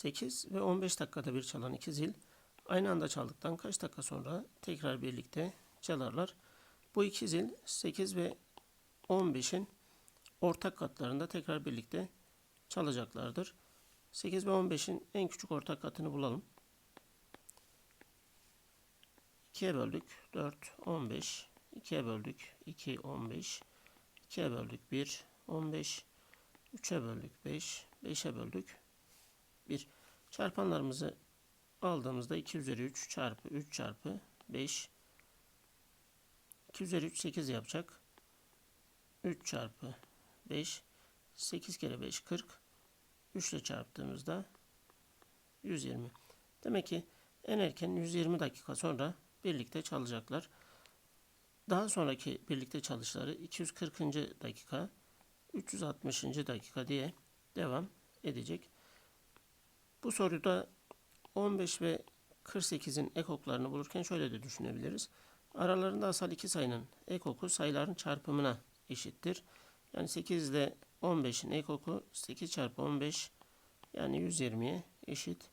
8 ve 15 dakikada bir çalan iki zil aynı anda çaldıktan kaç dakika sonra tekrar birlikte çalarlar. Bu iki zil 8 ve 15'in ortak katlarında tekrar birlikte çalacaklardır. 8 ve 15'in en küçük ortak katını bulalım. 2'ye böldük 4, 15. 2'ye böldük 2, 15. 2'ye böldük 1, 15. 3'e böldük 5, 5'e böldük 1. Çarpanlarımızı aldığımızda 2 üzeri 3 çarpı 3 çarpı 5. 2 üzeri 3 8 yapacak. 3 çarpı 5. 8 kere 5 40. 3 ile çarptığımızda 120. Demek ki en erken 120 dakika sonra birlikte çalacaklar. Daha sonraki birlikte çalışları 240. dakika, 360. dakika diye devam edecek. Bu soruda 15 ve 48'in ekoklarını bulurken şöyle de düşünebiliriz. Aralarında asal iki sayının ekoku sayıların çarpımına eşittir. Yani 8 ile 15'in ekoku 8 çarpı 15 yani 120'ye eşit.